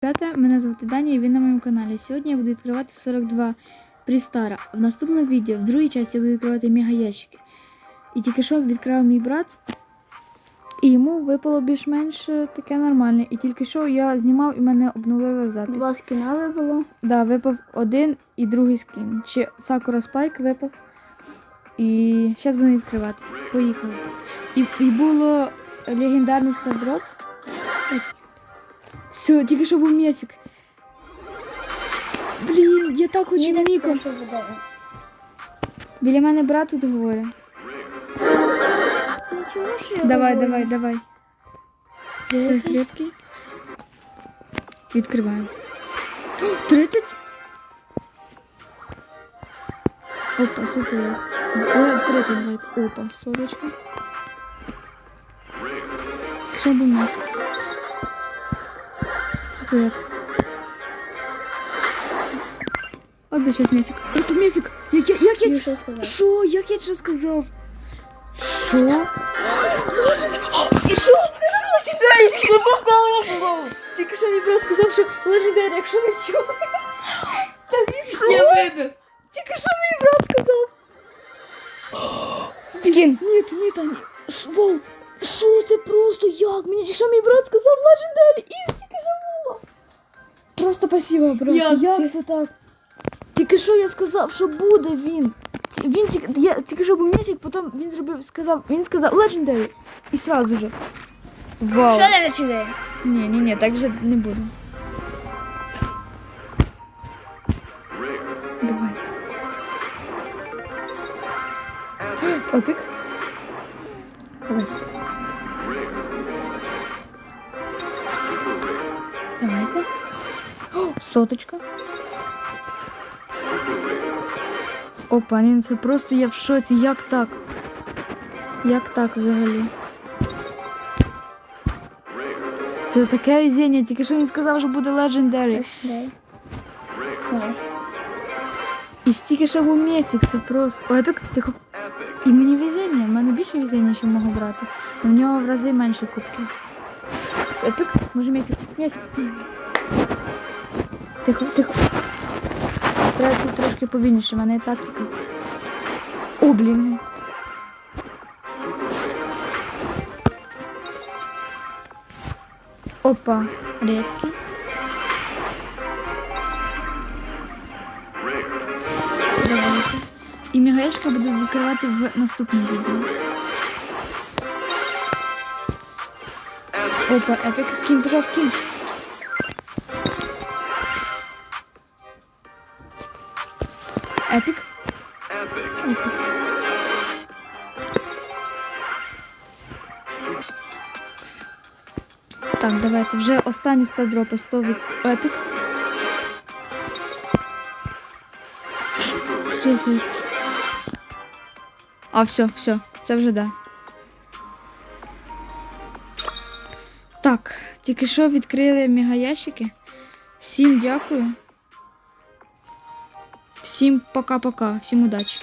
П'яте, мене звати Даня і ви на моєму каналі. Сьогодні я буду відкривати 42 Прістара. В наступному відео, в другій часті, я буду відкривати мегаящики. І тільки що відкривав мій брат, і йому випало більш-менш е, таке нормальне. І тільки що я знімав і мене обнулила запись. Два скіна вибило. Да, випав один і другий скін. Чи Сакура Спайк випав. І зараз будемо відкривати. Поїхали. І, і було легендарний стардроп. Все, тільки що був мефік. Блін, я так хочу Ні, Міко. що буде. Біля мене брат тут говорить. Нічого, що я Давай, говорю. давай, давай. Все, крепкий. Відкриваємо. 30? Опа, супер. Ой, третій давай. Опа, сорочка. Що був нас? Супер. От би мефік. Это мефік. Як я, як я, що сказати? що? Як я це сказав? Що? Ти поставила Тільки що мені просто сказав, що легендарі, якщо ви чули. Та він що? Я вибив. Тільки що мій брат сказав. Скін. Ні, ні, та ні. Вау, що це просто як? Мені тільки що мій брат сказав легендарі. І що. Просто спасибо, брат. Як Як, це? це? так? Тільки що я сказав, що буде він. Ті- Він тільки, я, тільки що був міфік, потім він зробив, сказав, він сказав Legendary. І сразу же. Вау. Що ти сюди? Ні, ні, ні, так же не буду. Давай. Опік. Давай. Соточка. Опа, ні, це просто я в шоці. Як так? Як так взагалі? Це таке везіння, тільки що він сказав, що буде. Давай. І стільки що був мефік, це просто. О, епік, тихо. І мені везіння, в мене більше везіння, ніж мого брата. У нього в рази менше кубків. Епік, може мефік, мефік. Тихо, тихо. Треба тут трошки повільніше, в мене є тактика. О, блін. Опа, редкий. Давайте. І мігаєшка буду викривати в наступному відео. Опа, епік, скинь, пожалуйста, скинь. Епік. Епік. Так, давайте вже останні стардропи 100 від епік. А, все, все, це вже да. Так, тільки що відкрили мегаящики. Всім дякую. Всім пока-пока, всім удачі.